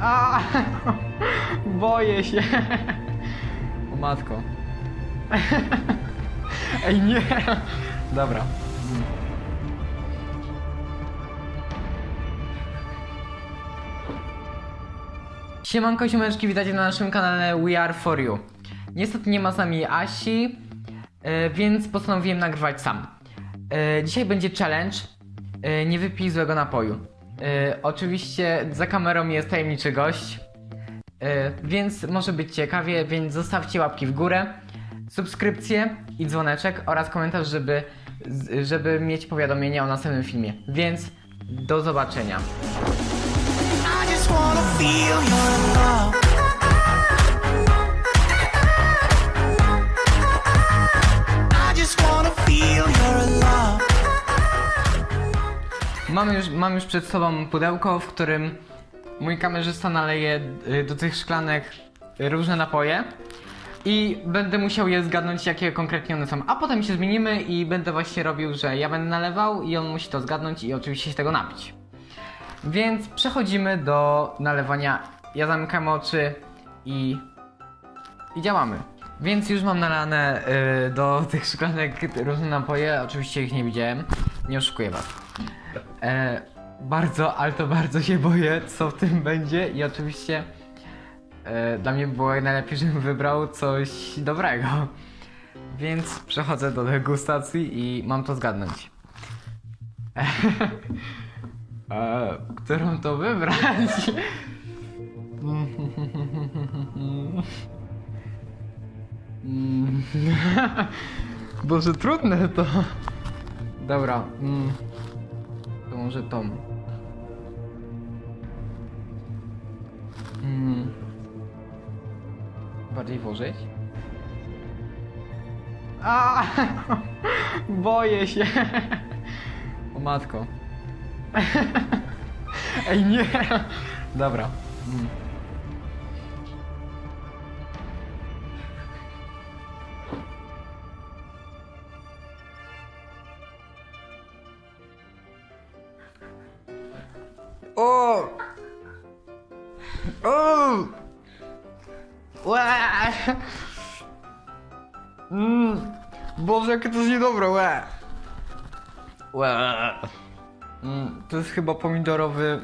A, boję się. O matko. Ej, nie. Dobra. Siemanko, siemeczki, witajcie na naszym kanale We Are For You. Niestety nie ma z nami Asi, e, więc postanowiłem nagrywać sam. E, Dzisiaj będzie challenge, e, nie wypij złego napoju. E, Oczywiście za kamerą jest tajemniczy gość, e, więc może być ciekawie, więc zostawcie łapki w górę, subskrypcję i dzwoneczek oraz komentarz, żeby, żeby mieć powiadomienia o następnym filmie. Więc do zobaczenia. Mam już, mam już przed sobą pudełko, w którym mój kamerzysta naleje y, do tych szklanek różne napoje i będę musiał je zgadnąć, jakie konkretnie one są. A potem się zmienimy i będę właśnie robił, że ja będę nalewał i on musi to zgadnąć i oczywiście się tego napić. Więc przechodzimy do nalewania. Ja zamykam oczy i, i działamy. Więc już mam nalane y, do tych szklanek różne napoje. Oczywiście ich nie widziałem. Nie oszukuję was. E, bardzo, ale to bardzo się boję, co w tym będzie i oczywiście e, dla mnie było najlepiej, żebym wybrał coś dobrego. Więc przechodzę do degustacji i mam to zgadnąć. e, którą to wybrać? Boże, trudne to. Dobra. Mm. To może tą. Mm. Bardziej włożyć? A! Boję się. O matko. Ej, nie. Dobra. Mm. Łe! Mm. Boże, jakie to jest niedobre, łe! Łe! Mm, to jest chyba pomidorowy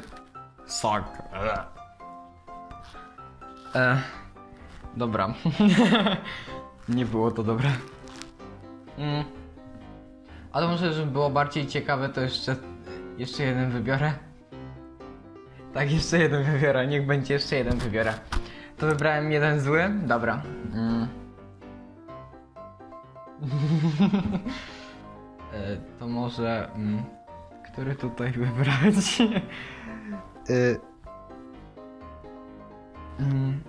sok. E. E. Dobra. Nie było to dobre. Mm. Ale może, żeby było bardziej ciekawe, to jeszcze, jeszcze jeden wybiorę. Tak, jeszcze jeden wybiorę. Niech będzie jeszcze jeden wybiorę. To wybrałem jeden zły. Dobra. Mm. e, to może. Mm, który tutaj wybrać? e, mm.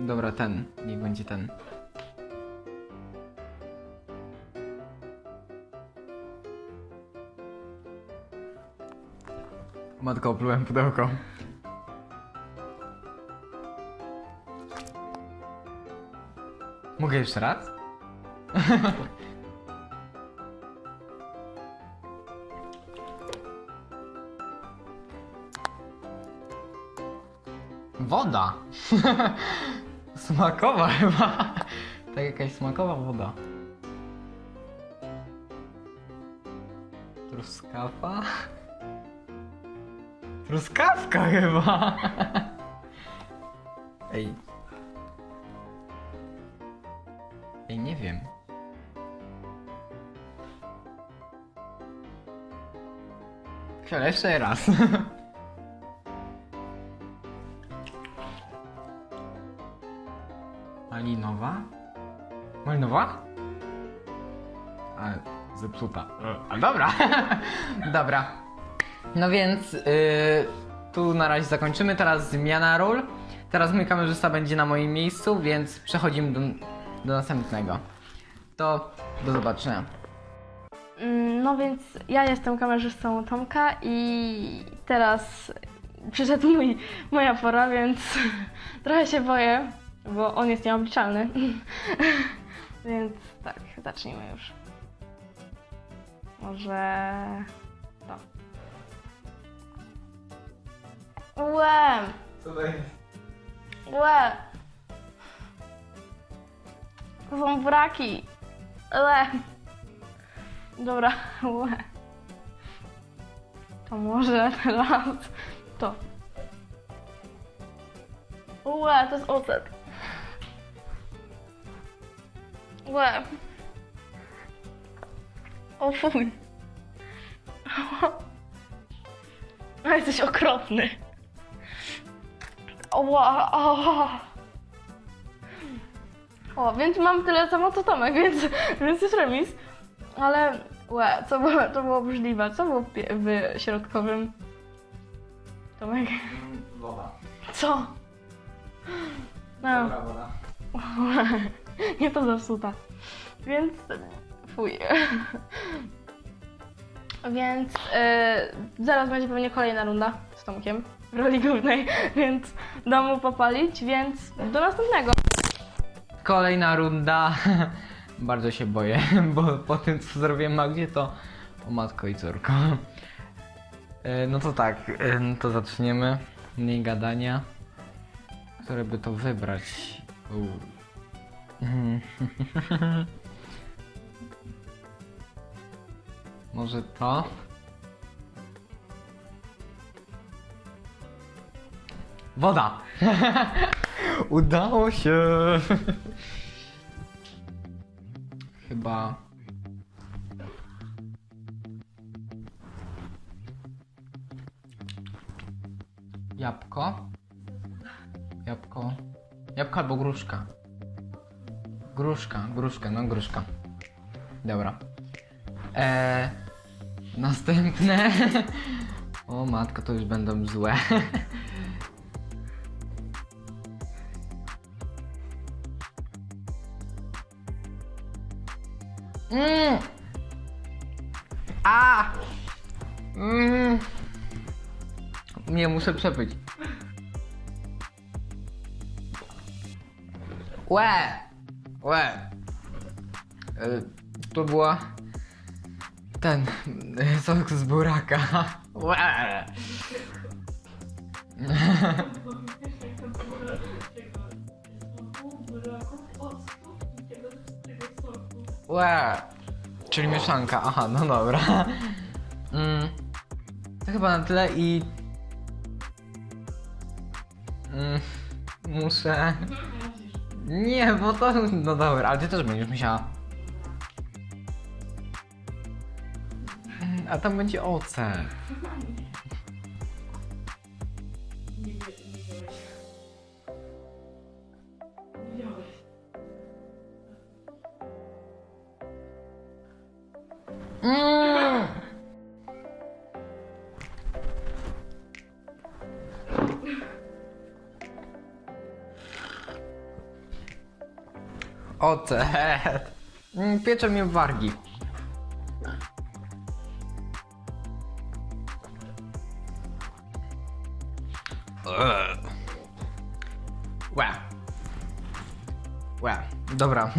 Dobra, ten. Niech będzie ten. Matko, oplułem pudełko. Mogę jeszcze raz? Woda! smakowa chyba. Tak jakaś smakowa woda. Truskawa? Truskawka chyba. Ej. Ej, nie wiem. Chwilę, jeszcze raz. Malinowa? Malinowa? A, zepsuta. A, dobra. dobra. No więc yy, tu na razie zakończymy. Teraz zmiana ról. Teraz mój kamerzysta będzie na moim miejscu, więc przechodzimy do, do następnego. To do zobaczenia. Mm, No więc ja jestem kamerzystą Tomka i teraz przyszedł mój, moja pora, więc trochę się boję, bo on jest nieobliczalny. więc tak, zacznijmy już. Może to. Łe, Co to jest? łe. Są braki. Łe. Dobra, łe. To może teraz to. Łe, to jest ocet. Łe. O fuj. No jesteś okropny. Oła, o. o, więc mam tyle samo co Tomek, więc, więc jest remis. Ale, łe, co było, to było obrzydliwe. Co było w pie- w środkowym? Tomek, Woda. co? No. Dobra woda. Nie to zepsuta. Więc fuj. Więc yy, zaraz będzie pewnie kolejna runda z Tomkiem w roli głównej, więc dam mu popalić, więc do następnego. Kolejna runda. Bardzo się boję, bo po tym co zrobiłem Magdzie to o matko i córko. E, No to tak, e, no to zaczniemy. Mniej gadania. Które by to wybrać? U. Może to? Woda! Udało się! Chyba. Jabłko? Jabłko. Jabłko albo gruszka. Gruszka, gruszka, no gruszka. Dobra. Eee, następne. O matko, to już będą złe. Mm. A! Mm. Nie, muszę przepyć. Łe! Łe! Y, To była... Ten... Sok z buraka. Łe! Łe! Czyli mieszanka, aha, no dobra. Mm, to chyba na tyle i... Mm, muszę... Nie, bo to... No dobra, ale ty też będziesz musiała. A tam będzie ocet. Mm. Ocet. Mm, Piecze mnie wargi. Łe. Łe. Dobra.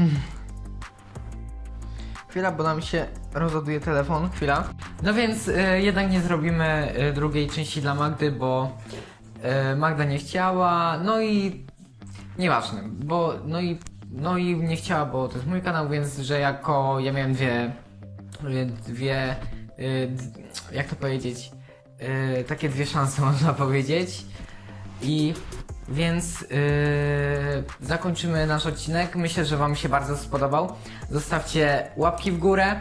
Chwila, bo nam się rozładuje telefon. Chwila. No więc y, jednak nie zrobimy y, drugiej części dla Magdy, bo y, Magda nie chciała. No i nieważne, bo no i no i nie chciała, bo to jest mój kanał, więc że jako ja miałem dwie dwie y, jak to powiedzieć y, takie dwie szanse można powiedzieć i więc yy, zakończymy nasz odcinek. Myślę, że Wam się bardzo spodobał. Zostawcie łapki w górę,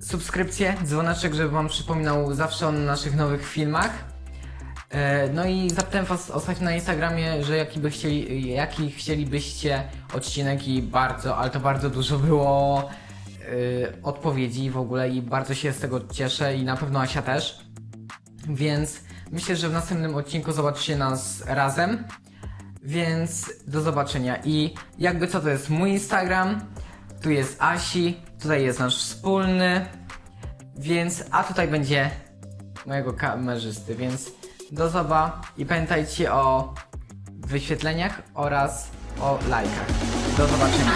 subskrypcję, dzwoneczek, żeby Wam przypominał zawsze o naszych nowych filmach. Yy, no i zapytałem Was ostatnio na Instagramie, że jaki, by chcieli, jaki chcielibyście odcinek i bardzo, ale to bardzo dużo było yy, odpowiedzi w ogóle i bardzo się z tego cieszę i na pewno Asia też. Więc myślę, że w następnym odcinku zobaczycie nas razem. Więc do zobaczenia. I jakby co to jest mój Instagram, tu jest Asi, tutaj jest nasz wspólny. Więc, a tutaj będzie mojego kamerzysty, więc do zoba i pamiętajcie o wyświetleniach oraz o lajkach. Do zobaczenia.